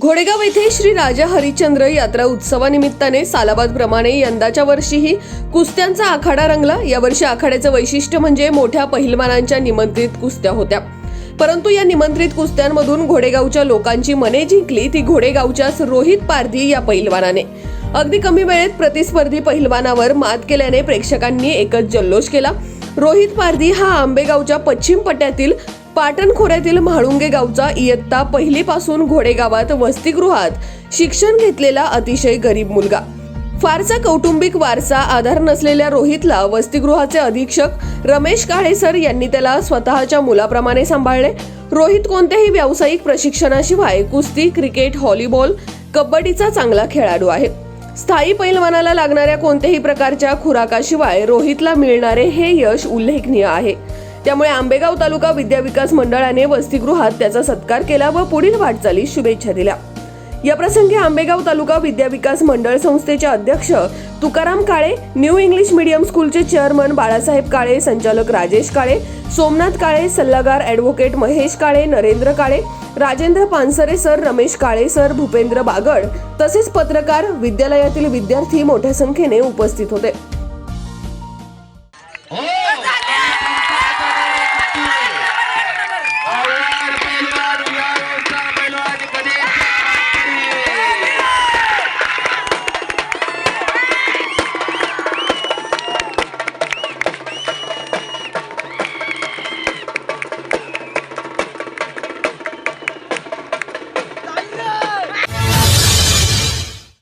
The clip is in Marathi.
घोडेगाव येथे श्री राजा हरिश्चंद्र यात्रा उत्सवानिमित्ताने सालाबाद प्रमाणे यंदाच्या वर्षीही कुस्त्यांचा आखाडा रंगला. यावर्षी आखाड्याचं वैशिष्ट्य म्हणजे मोठ्या पहिलवानांच्या निमंत्रित कुस्त्या होत्या. परंतु या निमंत्रित कुस्त्यांमधून घोडेगावच्या लोकांची मने जिंकली ती घोडेगावच्याच रोहित पारधी या पहिलवानाने. अगदी कमी वेळेत प्रतिस्पर्धी पहिलवानावर मात केल्याने प्रेक्षकांनी एकच जल्लोष केला. रोहित पारधी हा आंबेगावच्या पश्चिम पट्ट्यातील पाटण खोऱ्यातील म्हाळुंगे गावचा इयत्ता पहिलीपासून घोडेगावात वसतिगृहात शिक्षण घेतलेला अतिशय गरीब मुलगा. फारसा कौटुंबिक वारसा आधार नसलेल्या रोहितला वसतिगृहाचे अधीक्षक रमेश काळे सर यांनी त्याला स्वतःच्या मुलाप्रमाणे सांभाळले. रोहित कोणत्याही व्यावसायिक प्रशिक्षणाशिवाय कुस्ती क्रिकेट हॉलीबॉल कबड्डीचा चांगला खेळाडू आहे. स्थायी पैलवानाला लागणाऱ्या कोणत्याही प्रकारच्या खुराकाशिवाय रोहितला मिळणारे हे यश उल्लेखनीय आहे. त्यामुळे आंबेगाव तालुका विद्या विकास मंडळाने वसतिगृहात त्याचा सत्कार केला व पुढील वाटचालीस शुभेच्छा दिल्या. या प्रसंगी आंबेगाव तालुका विद्या विकास मंडळ संस्थेचे अध्यक्ष Tukaram Kale New English medium स्कूलचे चेअरमन बाळासाहेब काळे संचालक राजेश काळे सोमनाथ काळे सल्लागार advocate Mahesh Kale Narendra Kale Rajendra Pansare sir Ramesh Kale sir Bhupendra Bagad तसेच पत्रकार विद्यालयातील विद्यार्थी मोठ्या संख्येने उपस्थित होते.